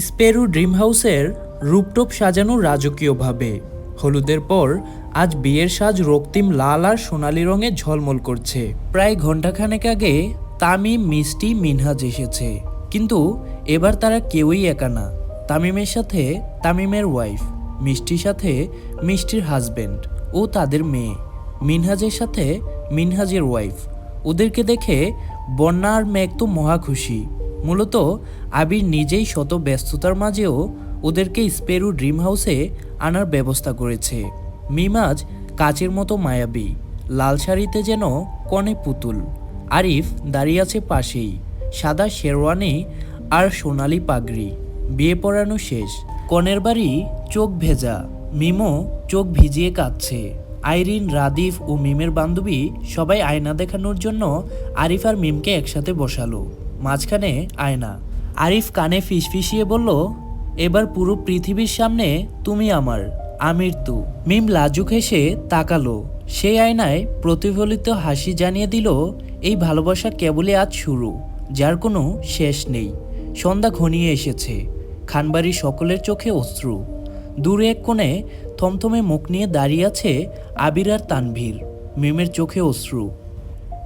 স্পেরু dream হাউসের রূপটপ সাজানো রাজকীয়ভাবে। হলুদের পর আজ বিয়ের সাজ রক্তিম লাল আর সোনালি রঙে ঝলমল করছে। প্রায় ঘন্টাখানেক আগে তামিম, মিষ্টি, মিনহাজ এসেছে। কিন্তু এবার তারা কেউই একা না। তামিমের সাথে তামিমের ওয়াইফ মিষ্টির সাথে মিষ্টির হাজব্যান্ড ও তাদের মেয়ে। মিনহাজের সাথে মিনহাজের ওয়াইফ ওদেরকে দেখে বন্যা আর মেঘ তো মহা খুশি। মূলত আবির নিজেই শত ব্যস্ততার মাঝেও ওদেরকে স্পেরু ড্রিম হাউসে আনার ব্যবস্থা করেছে। মিমাজ কাচের মতো মায়াবী, লাল শাড়িতে যেন কনে পুতুল। আরিফ দাঁড়িয়ে আছে পাশেই, সাদা শেরওয়ানি আর সোনালি পাগড়ি। বিয়ে পড়ানো শেষ, কনের বাড়ি চোখ ভেজা, মিমো চোখ ভিজিয়ে কাঁদছে। আইরিন, রাদিফ ও মিমের বান্ধবী সবাই আয়না দেখানোর জন্য আরিফ আর মিমকে একসাথে বসালো। মাঝখানে আয়না। আরিফ কানে ফিসফিসিয়ে বলল, এবার পুরো পৃথিবীর সামনে তুমি আমার, আমির তু। মিম লাজুক হেসে তাকালো। সেই আয়নায় প্রতিফলিত হাসি জানিয়ে দিল, এই ভালোবাসা কেবলই আজ শুরু, যার কোনো শেষ নেই। সন্ধ্যা ঘনিয়ে এসেছে, খানবাড়ির সকলের চোখে অশ্রু। দূরে এক কোণে থমথমে মুখ নিয়ে দাঁড়িয়ে আছে আবির আর তানভীর, মিমের চোখে অশ্রু।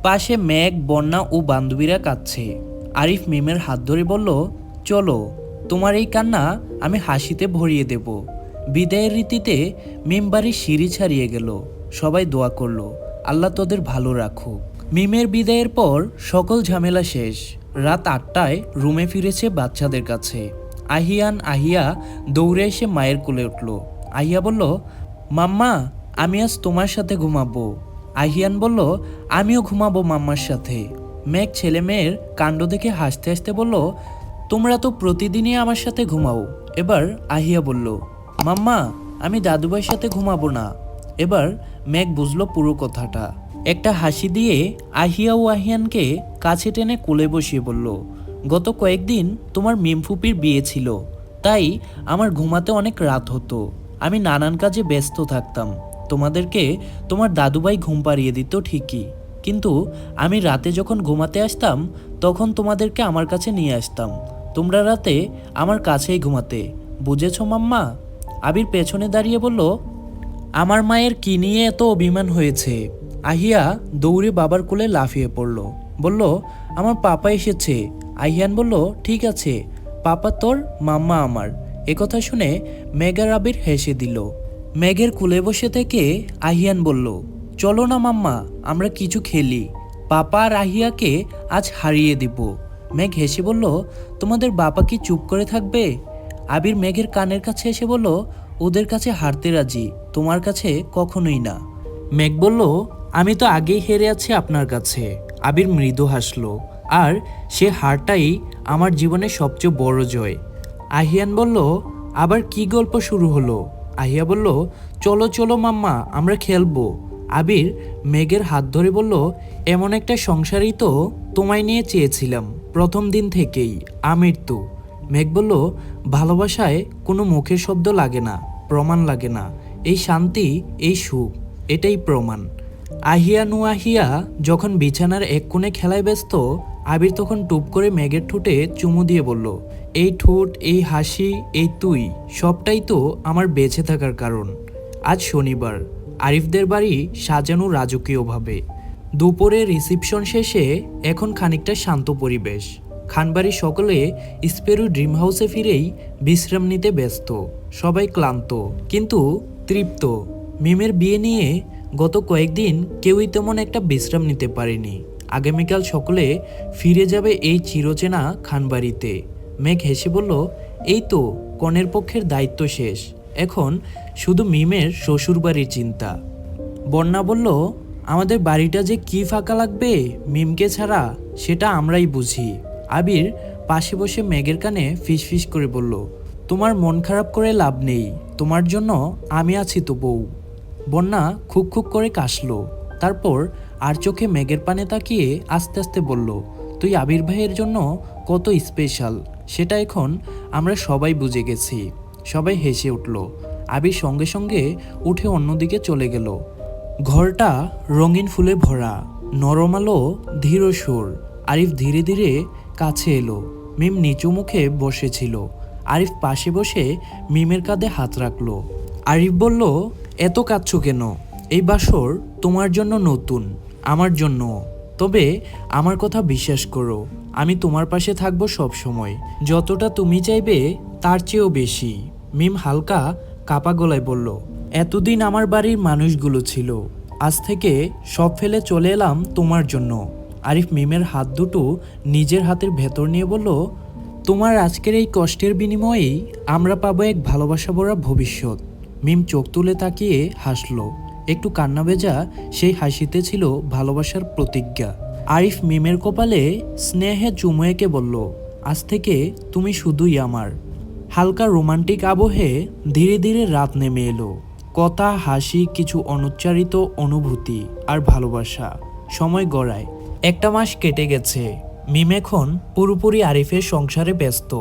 পাশে মেঘ, বন্যা ও বান্ধবীরা কাঁদছে। আরিফ মিমের হাত ধরে বলল, চলো, তোমার এই কান্না আমি হাসিতে ভরিয়ে দেব। বিদায়ের রীতিতে মিম বাড়ির সিঁড়ি ছাড়িয়ে গেল। সবাই দোয়া করল, আল্লাহ তোদের ভালো রাখুক। মিমের বিদায়ের পর সকল ঝামেলা শেষ। রাত আটটায় রুমে ফিরেছে বাচ্চাদের কাছে। আহিয়ান আহিয়া দৌড়ে এসে মায়ের কোলে উঠল। আহিয়া বলল, মাম্মা, আমি আজ তোমার সাথে ঘুমাবো। আহিয়ান বলল, আমিও ঘুমাবো মাম্মার সাথে। মেঘ ছেলে মেয়ের কাণ্ড দেখে হাসতে হাসতে বলল, তোমরা তো প্রতিদিনই আমার সাথে ঘুমাও। এবার আহিয়া বলল, মাম্মা, আমি দাদুভাইয়ের সাথে ঘুমাবো না। এবার মেঘ বুঝলো পুরো কথাটা। একটা হাসি দিয়ে আহিয়া ও আহিয়ানকে কাছে টেনে কোলে বসিয়ে বলল, গত কয়েকদিন তোমার মিমফুপির বিয়ে ছিল, তাই আমার ঘুমাতে অনেক রাত হতো। আমি নানান কাজে ব্যস্ত থাকতাম। তোমাদেরকে তোমার দাদুভাই ঘুম পাড়িয়ে দিত ঠিকই। কিন্তু আমি রাতে যখন ঘুমাতে আসতাম, তখন তোমাদেরকে আমার কাছে নিয়ে আসতাম। তোমরা রাতে আমার কাছেই ঘুমাতে। বুঝেছ মাম্মা? আবির পেছনে দাঁড়িয়ে বলল, আমার মায়ের কি নিয়ে এত অভিমান হয়েছে? আহিয়া দৌড়ে বাবার কোলে লাফিয়ে পড়ল। বলল, আমার পাপা এসেছে। আহিয়ান বলল, ঠিক আছে। পাপা তোর, মাম্মা আমার। একথা শুনে মেঘার আবির হেসে দিল। মেঘের কুলে বসে থেকে আহিয়ান বলল চলো না মাম্মা, আমরা কিছু খেলি। পাপা আর আহিয়াকে আজ হারিয়ে দিব। মেঘ হেসে বলল, তোমাদের বাবা কি চুপ করে থাকবে? আবির মেঘের কানের কাছে এসে বলল, ওদের কাছে হারতে রাজি, তোমার কাছে কখনোই না। মেঘ বলল, আমি তো আগেই হেরে আছি আপনার কাছে। আবির মৃদু হাসলো, আর সে হারটাই আমার জীবনে সবচেয়ে বড় জয়। আহিয়ান বলল, আবার কি গল্প শুরু হলো? আহিয়া বলল, চলো চলো মাম্মা, আমরা খেলব। আবির মেঘের হাত ধরে বলল, এমন একটা সংসারই তো তোমায় নিয়ে চেয়েছিলাম, প্রথম দিন থেকেই আমির তো মেঘ বলল, ভালোবাসায় কোনো মুখের শব্দ লাগে না, প্রমাণ লাগে না, এই শান্তি, এই সুখ, এটাই প্রমাণ। আহিয়া নু আহিয়া যখন বিছানার এক কোণে খেলায় ব্যস্ত, আবির তখন টুপ করে মেঘের ঠোঁটে চুমু দিয়ে বলল, এই ঠোঁট, এই হাসি, এই তুই, সবটাই তো আমার বেঁচে থাকার কারণ। আজ শনিবার আরিফদের বাড়ি সাজানো রাজকীয়ভাবে। দুপুরে রিসিপশন শেষে এখন খানিকটা শান্ত পরিবেশ। খানবাড়ির সকলে স্পেরু ড্রিম হাউসে ফিরেই বিশ্রাম নিতে ব্যস্ত। সবাই ক্লান্ত, কিন্তু তৃপ্ত। মিমের বিয়ে নিয়ে গত কয়েকদিন কেউই তেমন একটা বিশ্রাম নিতে পারেনি। আগামীকাল সকলে ফিরে যাবে এই চিরচেনা খানবাড়িতে। মেঘ হেসে বলল, এই তো, কনের পক্ষের দায়িত্ব শেষ। এখন শুধু মিমের শ্বশুরবাড়ির চিন্তা। বন্যা বলল, আমাদের বাড়িটা যে কি ফাঁকা লাগবে মিমকে ছাড়া, সেটা আমরাই বুঝি। আবির পাশে বসে মেঘের কানে ফিসফিস করে বলল, তোমার মন খারাপ করে লাভ নেই, তোমার জন্য আমি আছি তো বউ। বন্যা খুক খুক করে কাশলো। তারপর আর চোখে মেঘের পানে তাকিয়ে আস্তে আস্তে বলল, তুই আবির ভাইয়ের জন্য কত স্পেশাল সেটা এখন আমরা সবাই বুঝে গেছি। সবাই হেসে উঠল। আবির সঙ্গে সঙ্গে উঠে অন্যদিকে চলে গেল। ঘরটা রঙিন ফুলে ভরা, নরম আলো, ধীর সুর। আরিফ ধীরে ধীরে কাছে এলো। মিম নিচু মুখে বসেছিল। আরিফ পাশে বসে মিমের কাঁধে হাত রাখল। আরিফ বলল, এত কাঁদছো কেন? এই বাসর তোমার জন্য নতুন, আমার জন্য তবে আমার কথা বিশ্বাস করো, আমি তোমার পাশে থাকব সব সময় যতটা তুমি চাইবে তার চেয়েও বেশি। মিম হালকা কাপা গলায় বলল, এতদিন আমার বাড়ির মানুষগুলো ছিল। আজ থেকে সব ফেলে চলে এলাম তোমার জন্য। আরিফ মিমের হাত দুটো নিজের হাতের ভেতর নিয়ে বলল, তোমার আজকের এই কষ্টের বিনিময়েই আমরা পাবো এক ভালোবাসা ভরা ভবিষ্যৎ। মিম চোখ তুলে তাকিয়ে হাসলো। একটু কান্না ভেজা সেই হাসিতে ছিল ভালোবাসার প্রতিজ্ঞা। আরিফ মিমের কপালে স্নেহে চুমু এঁকে বলল, আজ থেকে তুমি শুধুই আমার। হালকা রোমান্টিক আবহে ধীরে ধীরে রাত নেমে এলো। কথা, হাসি, কিছু অনুচ্চারিত অনুভূতি আর ভালোবাসা সময় গড়ায়। একটা মাস কেটে গেছে। মিম এখন পুরোপুরি আরিফের সংসারে ব্যস্ত।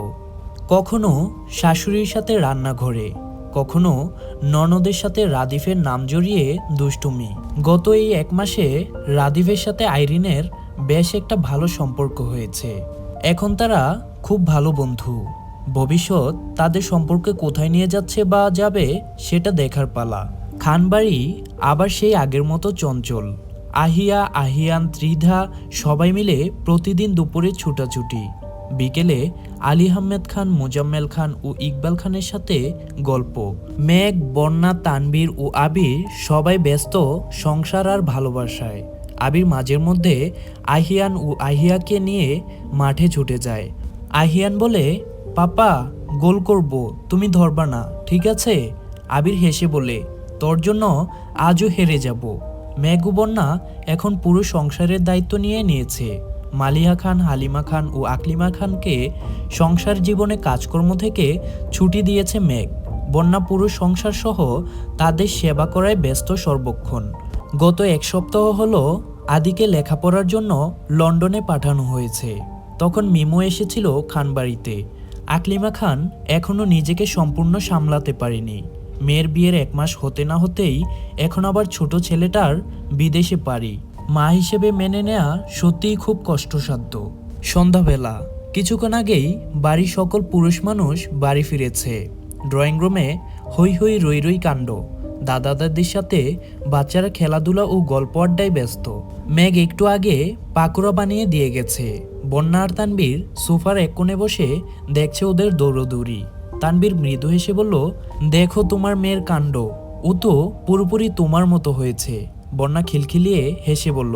কখনো শাশুড়ির সাথে রান্নাঘরে, কখনো ননদের সাথে রাদিফের নাম জড়িয়ে দুষ্টুমি। গত এই এক মাসে রাদিফের সাথে আইরিনের বেশ একটা ভালো সম্পর্ক হয়েছে। এখন তারা খুব ভালো বন্ধু। ভবিষ্যৎ তাদের সম্পর্কে কোথায় নিয়ে যাচ্ছে বা যাবে সেটা দেখার পালা। খানবাড়ি আবার সেই আগের মতো চঞ্চল। আহিয়া, আহিয়ান, ত্রিধা সবাই মিলে প্রতিদিন দুপুরে ছুটাছুটি। বিকেলে আলী আহমেদ খান, মোজাম্মেল খান ও ইকবাল খানের সাথে গল্প। মেঘ, বন্যা তানবীর ও আবির সবাই ব্যস্ত সংসার আর ভালোবাসায়। আবির মাঝের মধ্যে আহিয়ান ও আহিয়াকে নিয়ে মাঠে ছুটে যায়। আহিয়ান বলে পাপা, গোল করব, তুমি ধরবা না, ঠিক আছে? আবির হেসে বলে, তোর জন্য আজও হেরে যাব। মেঘ ও বন্যা এখন পুরো সংসারের দায়িত্ব নিয়ে নিয়েছে। মালিয়া খান, হালিমা খান ও আকলিমা খানকে সংসার জীবনে কাজকর্ম থেকে ছুটি দিয়েছে মেঘ। বন্যা পুরো সংসার সহ তাদের সেবা করায় ব্যস্ত সর্বক্ষণ। গত এক সপ্তাহ হলো আদিকে লেখাপড়ার জন্য লন্ডনে পাঠানো হয়েছে। তখন মিমো এসেছিল খানবাড়িতে। আকলিমা খান এখনও নিজেকে সম্পূর্ণ সামলাতে পারেনি। মেয়ের বিয়ের এক মাস হতে না হতেই এখন আবার ছোট ছেলেটার বিদেশে পারি মা হিসেবে মেনে নেয়া সত্যিই খুব কষ্টসাধ্য। সন্ধ্যাবেলা, কিছুক্ষণ আগেই বাড়ির সকল পুরুষ মানুষ বাড়ি ফিরেছে। ড্রয়িং রুমে হই হই রই রই কাণ্ড। দাদা দাদির সাথে বাচ্চারা খেলাধুলা ও গল্প আড্ডায় ব্যস্ত। মেঘ একটু আগে পাকুড়া বানিয়ে দিয়ে গেছে। বন্যা আর তানবীর সোফার এক কোণে বসে দেখছে ওদের দৌড়দৌড়ি। তানবীর মৃদু হেসে বলল, দেখো তোমার মেয়ের কাণ্ড। ও তো পুরোপুরি তোমার মতো হয়েছে। বন্যা খিলখিলিয়ে হেসে বলল,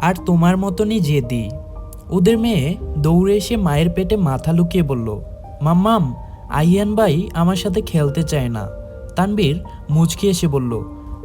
আর তোমার মতনই জেদি। ওদের মেয়ে দৌড়ে এসে মায়ের পেটে মাথা লুকিয়ে বলল, মাম্মাম, আইয়ান ভাই আমার সাথে খেলতে চায় না। তানবীর মুচকি এসে বলল,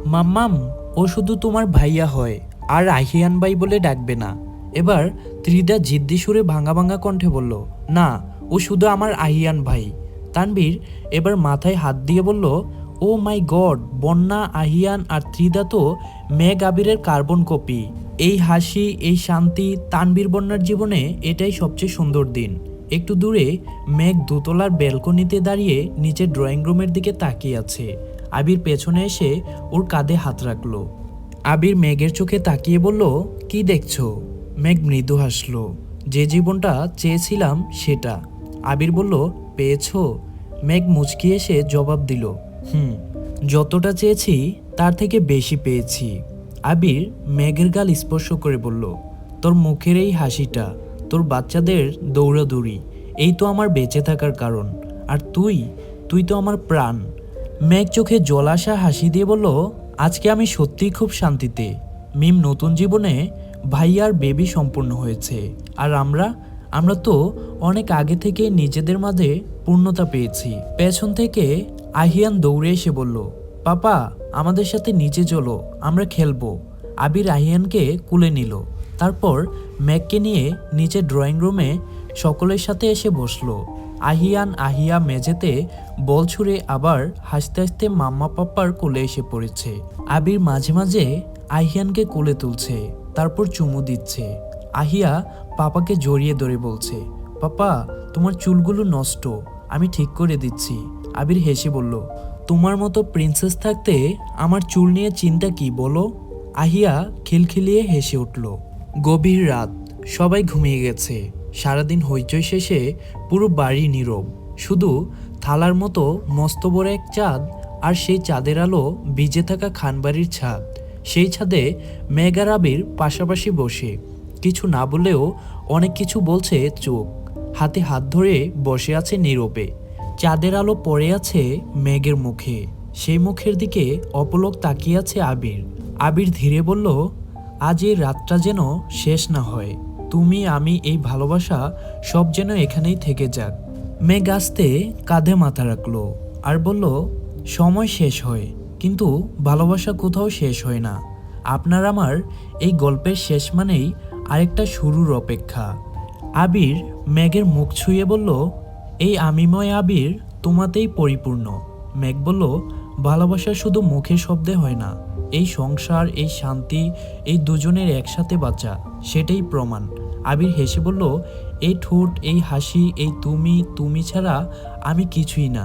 মাম্মাম, ও শুধু তোমার ভাইয়া হয়, আর আহিয়ান ভাই বলে ডাকবে না। এবার ত্রিদা জিদ্দি সুরে ভাঙা ভাঙা কণ্ঠে বলল, না, ও শুধু আমার আহিয়ান ভাই। তানবীর এবার মাথায় হাত দিয়ে বলল, ও মাই গড, বন্যা, আহিয়ান আর ত্রিদা তো মেঘ আবিরের কার্বন কপি। এই হাসি, এই শান্তি তানবীর বন্যার জীবনে এটাই সবচেয়ে সুন্দর দিন। একটু দূরে মেঘ দোতলার ব্যালকনিতে দাঁড়িয়ে নিচের ড্রয়িং রুমের দিকে তাকিয়ে আছে। আবির পেছনে এসে ওর কাঁধে হাত রাখল। আবির মেঘের চোখে তাকিয়ে বলল, কি দেখছ? মেঘ মৃদু হাসলো। যে জীবনটা চেয়েছিলাম সেটা। আবির বলল, পেয়েছ। মেঘ মুচকি এসে জবাব দিল, হুম, যতটা চেয়েছি তার থেকে বেশি পেয়েছি। আবির মেঘের গাল স্পর্শ করে বলল, তোর মুখের এই হাসিটা, তোর বাচ্চাদের দৌড়াদৌড়ি, এই তো আমার বেঁচে থাকার কারণ। আর তুই তুই তো আমার প্রাণ। মেঘ চোখে জল আসা হাসি দিয়ে বলল, আজকে আমি সত্যিই খুব শান্তিতে। মিম নতুন জীবনে ভাইয়ার বেবি সম্পূর্ণ হয়েছে। আর আমরা আমরা তো অনেক আগে থেকে নিজেদের মাঝে পূর্ণতা পেয়েছি। পেছন থেকে আহিয়ান দৌড়ে এসে বলল, পাপা, আমাদের সাথে নিচে চলো, আমরা খেলব। আবির আহিয়ানকে কুলে নিল। তারপর ম্যাককে নিয়ে নিচে ড্রয়িং রুমে সকলের সাথে এসে বসল। আহিয়ান আহিয়া মেঝেতে বল ছুঁড়ে আবার হাসতে হাসতে মাম্মা পাপ্পার কোলে এসে পড়েছে। আবির মাঝে মাঝে আহিয়ানকে কোলে তুলছে। তারপর চুমু দিচ্ছে। আহিয়া পাপাকে জড়িয়ে ধরে বলছে, পাপা, তোমার চুলগুলো নষ্ট, আমি ঠিক করে দিচ্ছি। আবির হেসে বলল, তোমার মতো প্রিন্সেস থাকতে আমার চুল নিয়ে চিন্তা কি, বলো? আহিয়া খিলখিলিয়ে হেসে উঠল, গভীর রাত, সবাই ঘুমিয়ে গেছে। সারাদিন হইচই শেষে পুরো বাড়ি নীরব। শুধু থালার মতো মস্ত বড় এক চাঁদ আর সেই চাঁদের আলো ভিজে থাকা খানবাড়ির ছাদ। সেই ছাদে মেঘার আবির পাশাপাশি বসে। কিছু না বলেও অনেক কিছু বলছে চোখ। হাতে হাত ধরে বসে আছে নীরবে। চাঁদের আলো পড়ে আছে মেঘের মুখে। সেই মুখের দিকে অপলক তাকিয়ে আছে আবির। আবির ধীরে বলল, আজ এই রাতটা যেন শেষ না হয়। তুমি, আমি এই ভালোবাসা সব যেন এখানেই থেকে যাক। মেঘ আসতে কাঁধে মাথা রাখল আর বলল, সময় শেষ হয়। কিন্তু ভালোবাসা কোথাও শেষ হয় না। আপনার আমার এই গল্পের শেষ মানেই আরেকটা শুরুর অপেক্ষা। আবির মেঘের মুখ ছুঁয়ে বলল, এই আমিময় আবির তোমাতেই পরিপূর্ণ। মেঘ বলল, ভালোবাসা শুধু মুখে শব্দে হয় না, এই সংসার, এই শান্তি, এই দুজনের একসাথে বাঁচা, সেটাই প্রমাণ। আবির হেসে বলল, এই ঠোঁট, এই হাসি, এই তুমি তুমি ছাড়া আমি কিছুই না।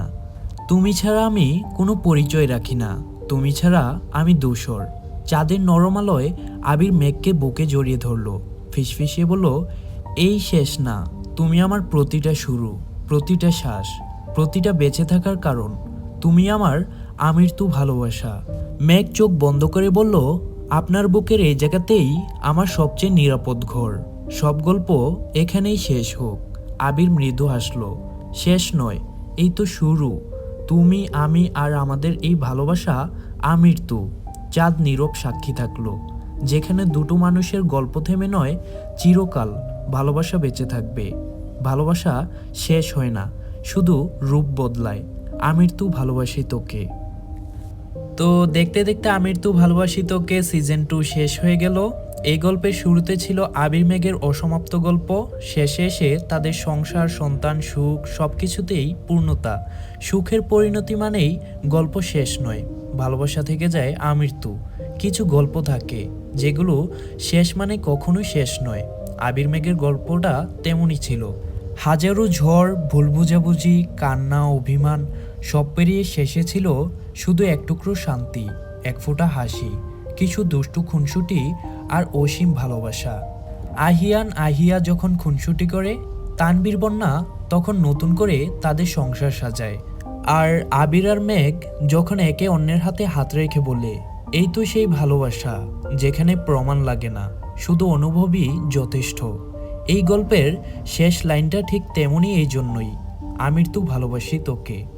তুমি ছাড়া আমি কোনো পরিচয় রাখি না। তুমি ছাড়া আমি দূষর। চাঁদের নরম আলোয় আবির মেঘকে বুকে জড়িয়ে ধরলো। ফিসফিসিয়ে বলল, এই শেষ না, তুমি আমার প্রতিটা শুরু, প্রতিটা শ্বাস, প্রতিটা বেঁচে থাকার কারণ। তুমি আমার আমৃত্যু ভালোবাসা। মেঘ চোখ বন্ধ করে বলল, আপনার বুকের এই জায়গাতেই আমার সবচেয়ে নিরাপদ ঘর। সব গল্প এখানেই শেষ হোক। আবির মৃদু হাসলো, শেষ নয়, এই তো শুরু। তুমি, আমি আর আমাদের এই ভালোবাসা আমৃত্যু চাঁদ নীরব সাক্ষী থাকল, যেখানে দুটো মানুষের গল্প থেমে নয়, চিরকাল ভালোবাসা বেঁচে থাকবে। ভালোবাসা শেষ হয় না, শুধু রূপ বদলায় আমৃত্যু ভালোবাসি তোকে। তো দেখতে দেখতে আমির তু ভালোবাসি তোকে সিজন টু শেষ হয়ে গেল। এই গল্পের শুরুতে ছিল আবির মেঘের অসমাপ্ত গল্প। শেষে এসে তাদের সংসার, সন্তান, সুখ সব কিছুতেই পূর্ণতা। সুখের পরিণতি মানেই গল্প শেষ নয়। ভালোবাসা থেকে যায় আমৃত্যু। কিছু গল্প থাকে, যেগুলো শেষ মানে কখনোই শেষ নয়। আবির মেঘের গল্পটা তেমনই ছিল। হাজারো ঝড়, ভুল বুঝাবুঝি, কান্না, অভিমান, সব পেরিয়ে শেষে ছিল শুধু এক টুকরো শান্তি, এক ফোঁটা হাসি, কিছু দুষ্টু খুনসুটি আর অসীম ভালোবাসা। আহিয়ান আহিয়া যখন খুনসুটি করে, তানবীর বন্যা তখন নতুন করে তাদের সংসার সাজায়। আর আবির আর মেঘ যখন একে অন্যের হাতে হাত রেখে বলে, এই তো সেই ভালোবাসা, যেখানে প্রমাণ লাগে না, শুধু অনুভবই যথেষ্ট। এই গল্পের শেষ লাইনটা ঠিক তেমনই এই জন্যই, আমির তো ভালোবাসি তোকে।